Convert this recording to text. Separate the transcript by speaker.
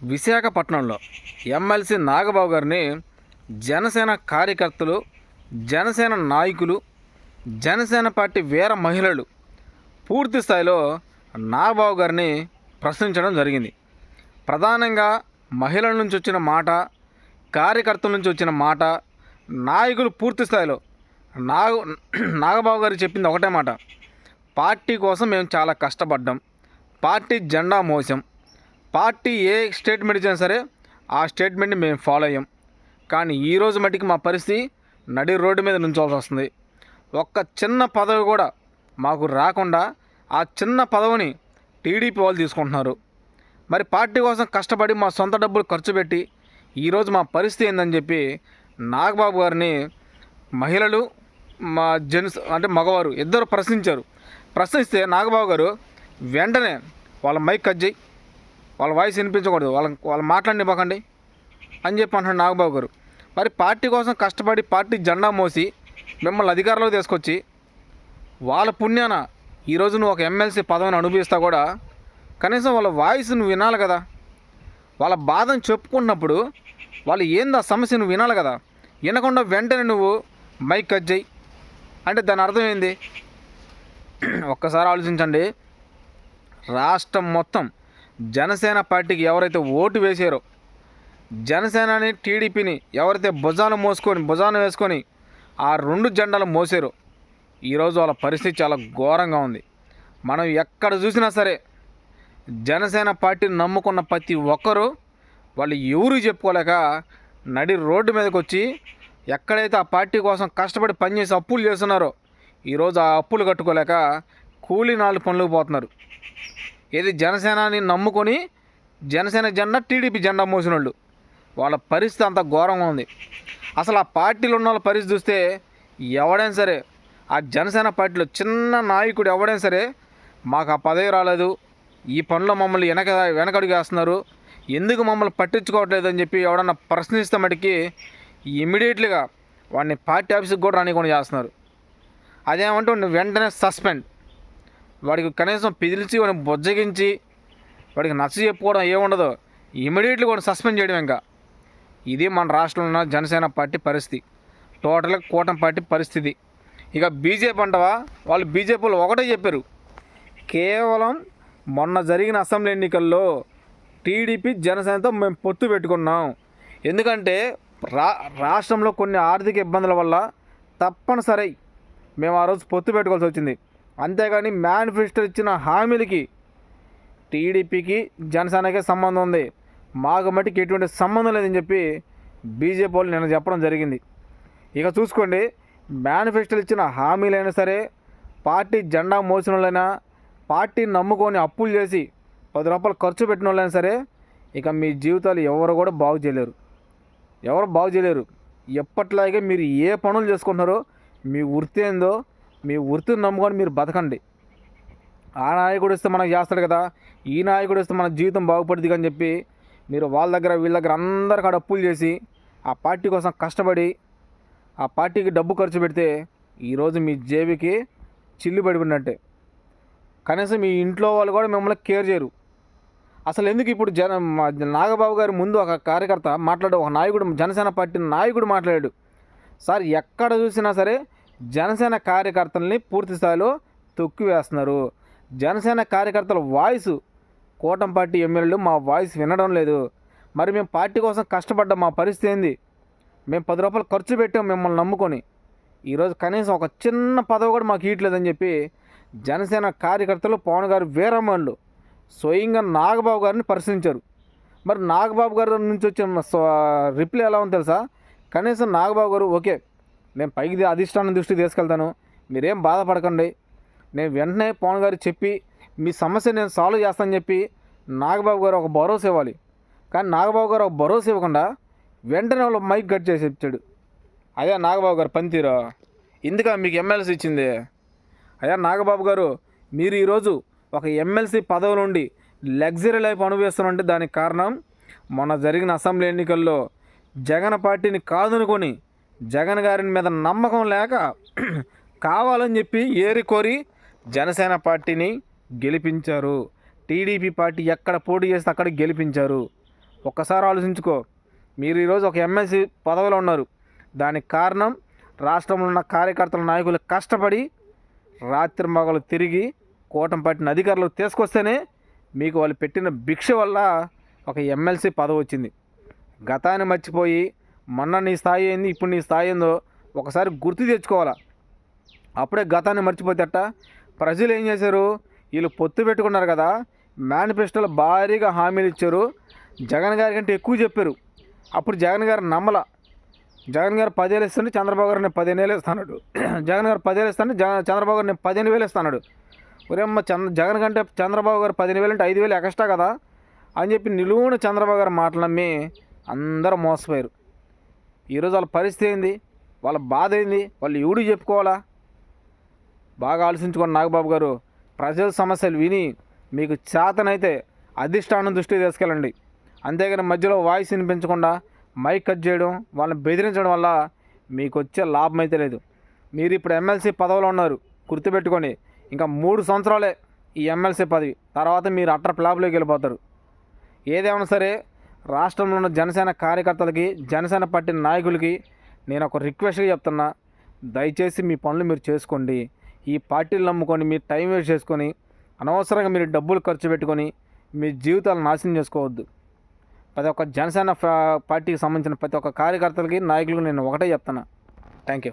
Speaker 1: విశాఖపట్నంలో ఎమ్మెల్సీ నాగబాబు గారిని జనసేన కార్యకర్తలు జనసేన నాయకులు జనసేన పార్టీ వీర మహిళలు పూర్తి స్థాయిలో నాగబాబు గారిని ప్రశ్నించడం జరిగింది. ప్రధానంగా మహిళల నుంచి వచ్చిన మాట కార్యకర్తల నుంచి వచ్చిన మాట నాయకులు పూర్తి స్థాయిలో నాగ నాగబాబు గారు చెప్పింది ఒకటే మాట. పార్టీ కోసం మేము చాలా కష్టపడ్డాం. పార్టీ జెండా మోసం. పార్టీ ఏ స్టేట్మెంట్ ఇచ్చినా సరే ఆ స్టేట్మెంట్ని మేము ఫాలో అయ్యాం. కానీ ఈరోజు మటుకు మా పరిస్థితి నడి రోడ్డు మీద నుంచోవాల్సి వస్తుంది. ఒక్క చిన్న పదవి కూడా మాకు రాకుండా ఆ చిన్న పదవిని టీడీపీ వాళ్ళు తీసుకుంటున్నారు. మరి పార్టీ కోసం కష్టపడి మా సొంత డబ్బులు ఖర్చు పెట్టి ఈరోజు మా పరిస్థితి ఏందని చెప్పి నాగబాబు గారిని మహిళలు మా జెంట్స్ అంటే మగవారు ఇద్దరు ప్రశ్నించారు. ప్రశ్నిస్తే నాగబాబు గారు వెంటనే వాళ్ళ మైక్ కట్ చేయి. వాళ్ళ వాయిస్ వినిపించకూడదు. వాళ్ళ వాళ్ళు మాట్లాడినివ్వకండి అని చెప్పి అంటున్నాడు నాగబాబు గారు. మరి పార్టీ కోసం కష్టపడి పార్టీ జెండా మోసి మిమ్మల్ని అధికారంలో తీసుకొచ్చి వాళ్ళ పుణ్యాన ఈరోజు నువ్వు ఒక ఎమ్మెల్సీ పదవిని అనుభవిస్తా కూడా కనీసం వాళ్ళ వాయిస్ నువ్వు వినాలి కదా. వాళ్ళ బాధను చెప్పుకున్నప్పుడు వాళ్ళు ఏంది ఆ సమస్య నువ్వు వినాలి కదా. వినకుండా వెంటనే నువ్వు మైక్ కట్ చేయి. అంటే దాని అర్థం ఏంది? ఒక్కసారి ఆలోచించండి. రాష్ట్రం మొత్తం జనసేన పార్టీకి ఎవరైతే ఓటు వేశారో జనసేనని టీడీపీని ఎవరైతే భుజాన మోసుకొని భుజాన వేసుకొని ఆ రెండు జెండాలు మోసారో ఈరోజు వాళ్ళ పరిస్థితి చాలా ఘోరంగా ఉంది. మనం ఎక్కడ చూసినా సరే జనసేన పార్టీని నమ్ముకున్న ప్రతి ఒక్కరూ వాళ్ళు ఎవరు చెప్పుకోలేక నడి రోడ్డు మీదకి వచ్చి ఎక్కడైతే ఆ పార్టీ కోసం కష్టపడి పనిచేసి అప్పులు చేస్తున్నారో ఈరోజు ఆ అప్పులు కట్టుకోలేక కూలీ నాలుగు పనులకు పోతున్నారు. ఏది జనసేనని నమ్ముకొని జనసేన జెండా టీడీపీ జెండా మోసిన వాళ్ళు వాళ్ళ పరిస్థితి అంత ఘోరంగా ఉంది. అసలు ఆ పార్టీలో ఉన్న వాళ్ళ పరిస్థితి చూస్తే ఎవడైనా సరే ఆ జనసేన పార్టీలో చిన్న నాయకుడు ఎవడైనా సరే మాకు ఆ పదవి రాలేదు ఈ పనిలో మమ్మల్ని వెనక వెనకడుగు వేస్తున్నారు ఎందుకు మమ్మల్ని పట్టించుకోవట్లేదు అని చెప్పి ఎవడన్నా ప్రశ్నిస్తే మటుకి ఇమీడియట్లీగా వాడిని పార్టీ ఆఫీస్కి కూడా రానికుండా చేస్తున్నారు. అదేమంటే వాడిని వెంటనే సస్పెండ్. వాడికి కనీసం పిలిచి వాడిని బొజ్జగించి వాడికి నచ్చ చెప్పుకోవడం ఏముండదు. ఇమీడియట్లీ వాడిని సస్పెండ్ చేయడం ఇంకా. ఇది మన రాష్ట్రంలో ఉన్న జనసేన పార్టీ పరిస్థితి. టోటల్గా కూటమి పార్టీ పరిస్థితి. ఇక బీజేపీ అంటవా? వాళ్ళు బీజేపీలో ఒకటే చెప్పారు. కేవలం మొన్న జరిగిన అసెంబ్లీ ఎన్నికల్లో టీడీపీ జనసేనతో మేము పొత్తు పెట్టుకున్నాం. ఎందుకంటే రా రాష్ట్రంలో కొన్ని ఆర్థిక ఇబ్బందుల వల్ల తప్పనిసరి మేము ఆ రోజు పొత్తు పెట్టుకోవాల్సి వచ్చింది. అంతేగాని మేనిఫెస్టో ఇచ్చిన హామీలకి టీడీపీకి జనసేనకే సంబంధం ఉంది. మాకు మట్టికి ఎటువంటి సంబంధం లేదని చెప్పి బీజేపీ వాళ్ళు నిన్న చెప్పడం జరిగింది. ఇక చూసుకోండి మేనిఫెస్టోలు ఇచ్చిన హామీలైనా సరే పార్టీ జెండా మోసిన వాళ్ళైనా పార్టీ నమ్ముకొని అప్పులు చేసి పది రూపాయలు ఖర్చు పెట్టిన వాళ్ళైనా సరే ఇక మీ జీవితాలు ఎవరు కూడా బాగు చేయలేరు. ఎవరు బాగు చేయలేరు. ఎప్పట్లాగే మీరు ఏ పనులు చేసుకుంటున్నారో మీ వృత్తి ఏందో మీ వృత్తిని నమ్ముకొని మీరు బతకండి. ఆ నాయకుడు ఇస్తే మనకు చేస్తాడు కదా. ఈ నాయకుడు ఇస్తే మన జీవితం బాగుపడుతుంది అని చెప్పి మీరు వాళ్ళ దగ్గర వీళ్ళ దగ్గర అందరి కాడ అప్పులు చేసి ఆ పార్టీ కోసం కష్టపడి ఆ పార్టీకి డబ్బు ఖర్చు పెడితే ఈరోజు మీ జేబుకి చిల్లు పడిపోయినట్టే. కనీసం మీ ఇంట్లో వాళ్ళు కూడా మిమ్మల్ని కేర్ చేయరు. అసలు ఎందుకు ఇప్పుడు జన మా నాగబాబు గారి ముందు ఒక కార్యకర్త మాట్లాడు ఒక నాయకుడు జనసేన పార్టీ నాయకుడు మాట్లాడాడు. సార్ ఎక్కడ చూసినా సరే జనసేన కార్యకర్తల్ని పూర్తి స్థాయిలో తొక్కివేస్తున్నారు. జనసేన కార్యకర్తల వాయిస్ కూటమి పార్టీ ఎమ్మెల్యేలు మా వాయిస్ వినడం లేదు. మరి మేము పార్టీ కోసం కష్టపడ్డాం మా పరిస్థితి ఏంది? మేము పది రూపాయలు ఖర్చు పెట్టాం మిమ్మల్ని నమ్ముకొని. ఈరోజు కనీసం ఒక చిన్న పదవి కూడా మాకు ఇవ్వట్లేదని చెప్పి జనసేన కార్యకర్తలు పవన్ గారు వీరమ్మన్లు స్వయంగా నాగబాబు గారిని పరిశీలించారు మరి నాగబాబు గారి నుంచి వచ్చిన రిప్లై ఎలా ఉంది తెలుసా? కనీసం నాగబాబు గారు ఓకే నేను పైకి అధిష్టానం దృష్టికి తీసుకెళ్తాను. మీరేం బాధపడకండి. నేను వెంటనే పవన్ గారికి చెప్పి మీ సమస్య నేను సాల్వ్ చేస్తానని చెప్పి నాగబాబు గారు ఒక భరోసా ఇవ్వాలి. కానీ నాగబాబు గారు ఒక భరోసా ఇవ్వకుండా వెంటనే వాళ్ళు మైక్ కట్ చేసి ఇచ్చాడు అదే నాగబాబు గారు పనితీరా. ఇందుక మీకు ఎమ్మెల్సీ ఇచ్చింది. అయ్యా నాగబాబు గారు మీరు ఈరోజు ఒక ఎమ్మెల్సీ పదవి నుండి లగ్జరీ లైఫ్ అనుభవిస్తున్నారంటే దానికి కారణం మొన్న జరిగిన అసెంబ్లీ ఎన్నికల్లో జగన్ పార్టీని కాదనుకొని జగన్ గారి మీద నమ్మకం లేక కావాలని చెప్పి ఏరి కోరి జనసేన పార్టీని గెలిపించారు. టీడీపీ పార్టీ ఎక్కడ పోటీ చేస్తే అక్కడ గెలిపించారు. ఒక్కసారి ఆలోచించుకో. మీరు ఈరోజు ఒక ఎమ్మెల్సీ పదవిలో ఉన్నారు. దానికి కారణం రాష్ట్రంలో ఉన్న కార్యకర్తల నాయకులు కష్టపడి రాత్రి మగలు తిరిగి కూటమి పట్టిన అధికారులు తీసుకొస్తేనే మీకు వాళ్ళు పెట్టిన భిక్ష వల్ల ఒక ఎమ్మెల్సీ పదవి వచ్చింది. గతాన్ని మర్చిపోయి మొన్న నీ స్థాయి ఏంది ఇప్పుడు నీ స్థాయి ఏందో ఒకసారి గుర్తు తెచ్చుకోవాలా? అప్పుడే గతాన్ని మర్చిపోతేట ప్రజలు ఏం చేశారు? వీళ్ళు పొత్తు పెట్టుకున్నారు కదా మేనిఫెస్టోలో భారీగా హామీలు ఇచ్చారు జగన్ గారి కంటే ఎక్కువ చెప్పారు. అప్పుడు జగన్ గారు నమ్మల. జగన్ గారు పదేళ్ళు ఇస్తుంటే చంద్రబాబు గారు నేను పదిహేను వేలు ఇస్తాడు. జగన్ గారు పదేళ్ళు ఇస్తాను చంద్రబాబు గారు నేను పదిహేను వేలు ఇస్తాడు. ఒరేమ్మ చంద్ర జగన్ కంటే చంద్రబాబు గారు పదిహేను వేలు అంటే ఐదు వేలు ఎక్స్ట్రా కదా? అని చెప్పి నిలువున చంద్రబాబు గారు మాటలు నమ్మి అందరూ మోసపోయారు. ఈరోజు వాళ్ళ పరిస్థితి ఏంది? వాళ్ళ బాధ ఏంది? వాళ్ళు ఎవడు చెప్పుకోవాలా? బాగా ఆలోచించుకోండి నాగబాబు గారు. ప్రజల సమస్యలు విని మీకు చేతనైతే అధిష్టానం దృష్టికి తీసుకెళ్ళండి. అంతేగాని మధ్యలో వాయిస్ వినిపించకుండా మైక్ కట్ చేయడం వాళ్ళని బెదిరించడం వల్ల మీకు వచ్చే లాభం అయితే లేదు. మీరు ఇప్పుడు ఎమ్మెల్సీ పదవిలో ఉన్నారు. గుర్తుపెట్టుకొని ఇంకా మూడు సంవత్సరాలే ఈ ఎమ్మెల్సీ పదవి. తర్వాత మీరు అట్ర ప్లాబ్లోకి వెళ్ళిపోతారు. ఏదేమైనా సరే రాష్ట్రంలో ఉన్న జనసేన కార్యకర్తలకి జనసేన పార్టీ నాయకులకి నేను ఒక రిక్వెస్ట్గా చెప్తున్నా. దయచేసి మీ పనులు మీరు చేసుకోండి. ఈ పార్టీలు నమ్ముకొని మీరు టైం వేస్ట్ చేసుకొని అనవసరంగా మీరు డబ్బులు ఖర్చు పెట్టుకొని మీ జీవితాలు నాశనం చేసుకోవద్దు. ప్రతి ఒక్క జనసేన ఫా- పార్టీకి సంబంధించిన ప్రతి ఒక్క కార్యకర్తలకి నాయకులకు నేను ఒకటే చెప్తున్నా. Thank you